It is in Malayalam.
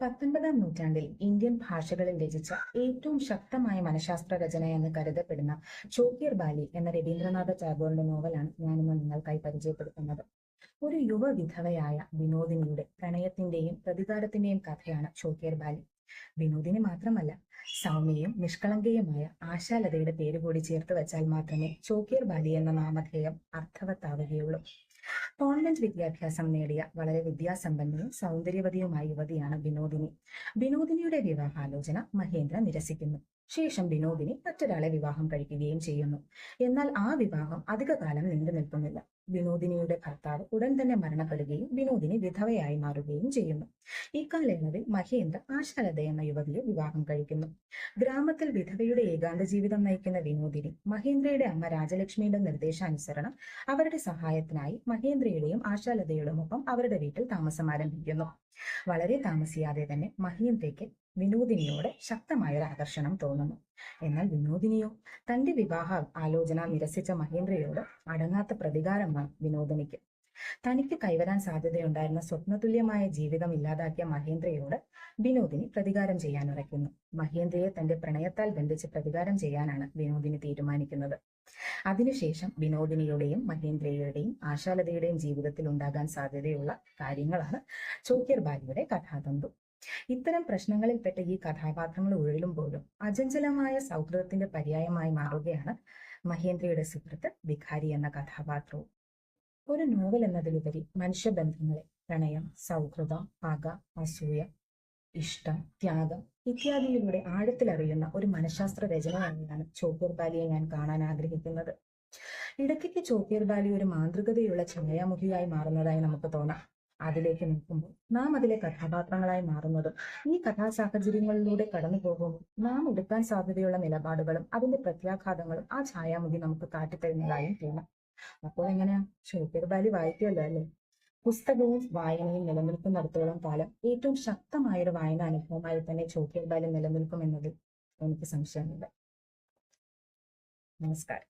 പത്തൊൻപതാം നൂറ്റാണ്ടിൽ ഇന്ത്യൻ ഭാഷകളിൽ രചിച്ച ഏറ്റവും ശക്തമായ മനഃശാസ്ത്ര രചന എന്ന് കരുതപ്പെടുന്ന ചോക്കിയർ ബാലി എന്ന രവീന്ദ്രനാഥ ടാഗോറിന്റെ നോവലാണ് ഞാനിന്ന് നിങ്ങൾക്കായി പരിചയപ്പെടുത്തുന്നത്. ഒരു യുവ വിധവയായ വിനോദിനിയുടെ പ്രണയത്തിന്റെയും പ്രതികാരത്തിന്റെയും കഥയാണ് ചോക്കിയർ ബാലി. വിനോദിനി മാത്രമല്ല സൗമ്യയും നിഷ്കളങ്കയുമായ ആശാലതയുടെ പേര് കൂടി ചേർത്ത് വെച്ചാൽ മാത്രമേ ചോക്കിയർ ബാലി എന്ന നാമധേയം അർത്ഥവത്താവുകയുള്ളൂ. കോൺവെന്റ് വിദ്യാഭ്യാസം നേടിയ വളരെ വിദ്യാസമ്പന്നയും സൗന്ദര്യവതിയുമായ യുവതിയാണ് വിനോദിനി. വിനോദിനിയുടെ വിവാഹാലോചന മഹേന്ദ്ര നിരസിക്കുന്നു. ശേഷം വിനോദിനി മറ്റൊരാളെ വിവാഹം കഴിക്കുകയും ചെയ്യുന്നു. എന്നാൽ ആ വിവാഹം അധികകാലം നീണ്ടു നിൽക്കുന്നില്ല വിനോദിനിയുടെ ഭർത്താവ് ഉടൻ തന്നെ മരണപ്പെടുകയും വിനോദിനി വിധവയായി മാറുകയും ചെയ്യുന്നു. ഇക്കാലയളവിൽ മഹേന്ദ്ര ആശാലത എന്ന യുവതിയെ വിവാഹം കഴിക്കുന്നു. ഗ്രാമത്തിൽ വിധവയുടെ ഏകാന്ത ജീവിതം നയിക്കുന്ന വിനോദിനി മഹേന്ദ്രയുടെ അമ്മ രാജലക്ഷ്മിയുടെ നിർദ്ദേശാനുസരണം അവരുടെ സഹായത്തിനായി മഹേന്ദ്രയുടെയും ആശാലതയുടെയും ഒപ്പം അവരുടെ വീട്ടിൽ താമസം ആരംഭിക്കുന്നു. വളരെ താമസിയാതെ തന്നെ മഹേന്ദ്രയ്ക്ക് വിനോദിനിയോട് ശക്തമായ ഒരു ആകർഷണം തോന്നുന്നു. എന്നാൽ വിനോദിനിയോ? തന്റെ വിവാഹ ആലോചന നിരസിച്ച മഹേന്ദ്രയോട് അടങ്ങാത്ത പ്രതികാരമാണ് വിനോദിനിക്ക്. തനിക്ക് കൈവരാൻ സാധ്യതയുണ്ടായിരുന്ന സ്വപ്നതുല്യമായ ജീവിതം ഇല്ലാതാക്കിയ മഹേന്ദ്രയോട് വിനോദിനി പ്രതികാരം ചെയ്യാൻ ഉറയ്ക്കുന്നു. മഹേന്ദ്രയെ തന്റെ പ്രണയത്താൽ ബന്ധിച്ച് പ്രതികാരം ചെയ്യാനാണ് വിനോദിനി തീരുമാനിക്കുന്നത്. അതിനുശേഷം വിനോദിനിയുടെയും മഹേന്ദ്രയുടെയും ആശാലതയുടെയും ജീവിതത്തിൽ ഉണ്ടാകാൻ സാധ്യതയുള്ള കാര്യങ്ങളാണ് ചോക്യർ ബാലിയുടെ കഥാതന്തു. ഇത്തരം പ്രശ്നങ്ങളിൽപ്പെട്ട ഈ കഥാപാത്രങ്ങൾ ഉഴലുമ്പോഴും അചഞ്ചലമായ സൗഹൃദത്തിന്റെ പര്യായമായി മാറുകയാണ് മഹേന്ദ്രയുടെ സുഹൃത്ത് വിഖാരി എന്ന കഥാപാത്രവും. ഒരു നോവൽ എന്നതിലുപരി മനുഷ്യബന്ധങ്ങളെ പ്രണയം സൗഹൃദം പക അസൂയ ഇഷ്ടം ത്യാഗം ഇത്യാദിയിലൂടെ ആഴത്തിലറിയുന്ന ഒരു മനഃശാസ്ത്ര രചനയായാണ് ചോക്യർ ബാലിയെ ഞാൻ കാണാൻ ആഗ്രഹിക്കുന്നത്. ഇടയ്ക്കൊക്കെ ചോക്യർ ബാലി ഒരു മാന്ത്രികതയുള്ള ഛായാമുഖിയായി മാറുന്നതായി നമുക്ക് തോന്നാം. അതിലേക്ക് നോക്കുമ്പോൾ നാം അതിലെ കഥാപാത്രങ്ങളായി മാറുന്നതും ഈ കഥാസാഹചര്യങ്ങളിലൂടെ കടന്നു പോകുമ്പോൾ നാം എടുക്കാൻ സാധ്യതയുള്ള നിലപാടുകളും അതിന്റെ പ്രത്യാഘാതങ്ങളും ആ ഛായാമുഖി നമുക്ക് കാട്ടിത്തരുന്നതായും തോന്നാം അപ്പോൾ എങ്ങനെയാ? ചോക്യർ ബാലി വായിക്കുമല്ലോ അല്ലേ? പുസ്തകവും വായനയും നിലനിൽക്കുന്നിടത്തോളം കാലം ഏറ്റവും ശക്തമായ ഒരു വായന അനുഭവമായി തന്നെ ചോക്യർ ബാലി നിലനിൽക്കുമെന്നതിൽ എനിക്ക് സംശയമുണ്ട് നമസ്കാരം.